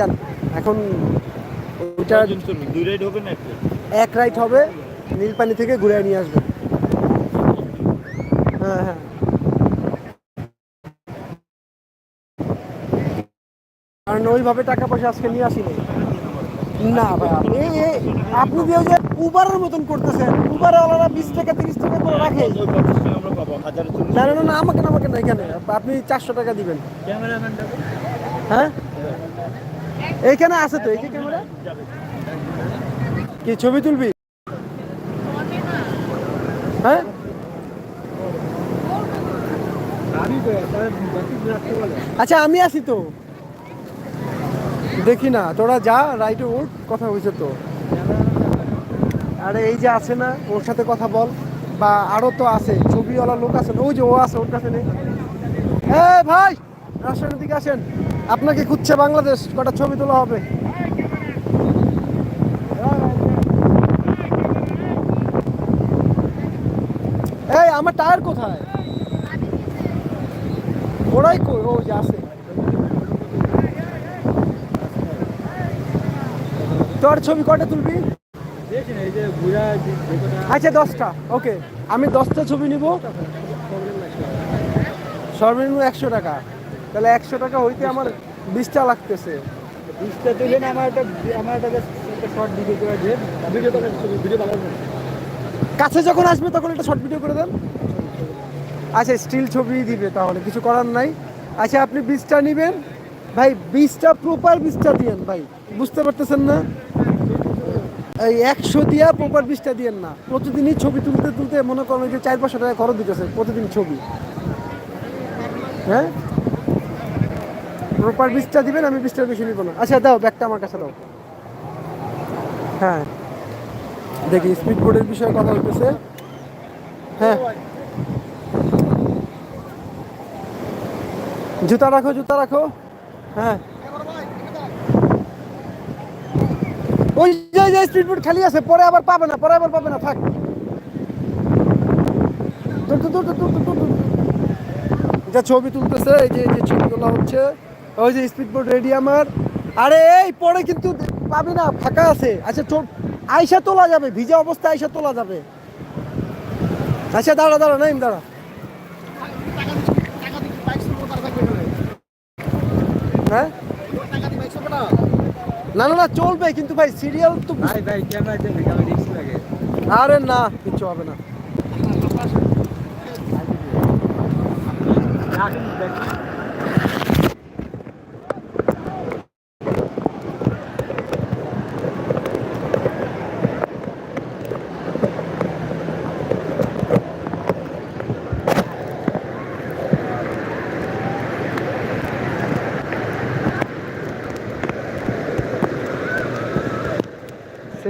যান। এখন ওইটা দুই রাইড হবে না এক রাইট হবে নীলপানি থেকে ঘুরে নিয়ে আসবেন হ্যাঁ হ্যাঁ। কারণ ওইভাবে টাকা পয়সা আজকে নিয়ে আসিনি। না ভাই আপনি আপনি যে ওই যে উবারের মতন করতেছেন উবারে ওনারা বিশ টাকা তিরিশ টাকা করে রাখে। না না, না আমাকে না আমাকে না এখানে। আপনি চারশো টাকা দিবেন। হ্যাঁ? এইখানে আছে তো এই যে ক্যামেরা? কি, ছবি তুলবি? হ্যাঁ? আচ্ছা আমি আছি তো। দেখি না, তোরা যা রাইটে উঠ, কথা হয়েছে তো। আরে, এই যে আছে না, ওর সাথে কথা বল। বা আরও তো আছে, ছবিওয়ালা লোক আছে ওই যে ও আছে, ওর কাছে নেই হ্যাঁ ভাই রাজশাহীর দিকে আসেন। আপনাকে খুঁজছে বাংলাদেশ, কটা ছবি তোলা হবে? এই, আমার টায়ার কোথায়? ওরাই কই ও, যে আছে। তোর ছবি কটা তুলবি? আচ্ছা দশটা। ওকে, আমি দশটা ছবি নিব। সর্বনিম্ন একশো টাকা। তাহলে একশো টাকা হইতে আমার বিশটা লাগতেছে। বিশটা তুলেন আমার একটা আমার একটা শর্ট ভিডিও করে দিয়ে ভিডিও ভিডিও কাছে যখন আসবে তখন একটা শর্ট ভিডিও করে দেন। আচ্ছা স্টিল ছবি দিবে তাহলে কিছু করার নাই। আচ্ছা আপনি বীজটা নেবেন। ভাই বীজটা প্রপার বীজটা দিয়েন ভাই। বুঝতে পারতেছেন না? এই একশো দিয়া প্রপার বীজটা দিয়েন না। প্রতিদিনই ছবি তুলতে তুলতে মনে করেন যে চার পাঁচশো টাকা খরচ দিতেছে প্রতিদিন ছবি। হ্যাঁ? প্রপার বীজটা দিবেন, আমি বীজটার বেশি নিব না। আচ্ছা দাও, ব্যাগটা আমার কাছে দাও। হ্যাঁ। দেখি স্পিড বোর্ডের বিষয়ে কথা হইতেছে। হ্যাঁ। জুতা রাখো জুতা রাখো। হ্যাঁ। ওই যে স্পিড বোর্ড খালি আছে, পরে আবার পাবে না, পরে আবার পাবে না, থাক। যা ছবি তুলতেছে, এই যে এই যে ছবি তোলা হচ্ছে ওই যে স্পিড বোর্ড রেডি আমার। আরে এই পরে কিন্তু পাবি না ফাঁকা আছে। আচ্ছা চোখ আইসা তোলা যাবে ভিজা অবস্থায় আইসা তোলা যাবে। আচ্ছা দাঁড়া দাঁড়া নাইম দাঁড়া। হ্যাঁ? না না না চলবে কিন্তু ভাই সিরিয়াল তো ভাই ভাই ক্যামেরা আরে না কিছু হবে না।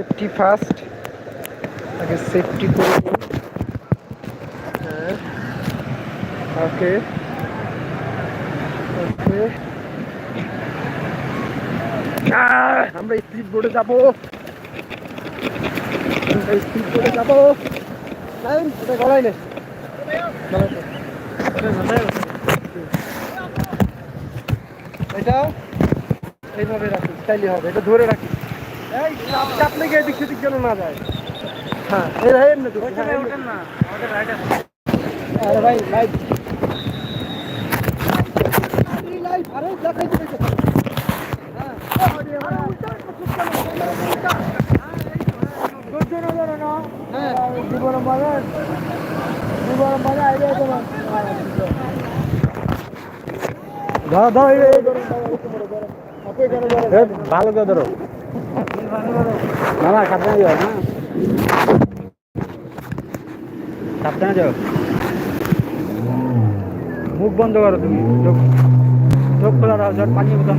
সেফটি ফার্স্ট আগে সেফটি করে হ্যাঁ ওকে ওকে আমরা স্পিড বোর্ডে যাব। আমরা স্পিড বোর্ডে যাব। নাইন এটা গলায় নে। এটা এইভাবে রাখি স্টাইলি হবে, এটা ধরে রাখি এই চাপ চাপ লেগে এদিক সেদিক যেন না যায়। হ্যাঁ এই রাই এমনি তো হ্যাঁ। না আমাদের আছে। আরে ভাই আরে দেখাই হ্যাঁ আরে উল্টা হ্যাঁ। জীবন জীবন তোমার এই। আপনি ধরো। ভালো করে ধরো। না সাবধানে যাও না সাবধানে যাও। মুখ বন্ধ করো তুমি। চোখ চোখ খোলা রাখো পানি বোতল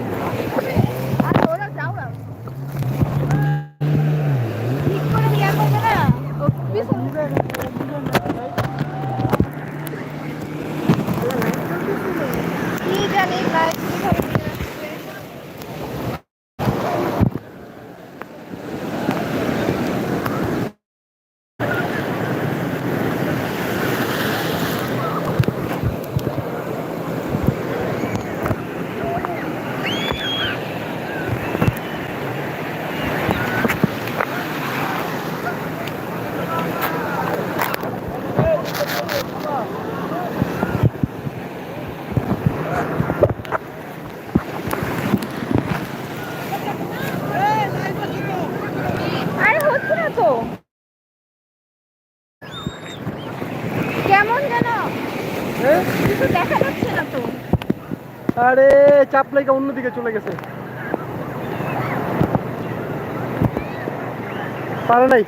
আরে চাপ লেগে অন্যদিকে চলে গেছে। পারে নাই।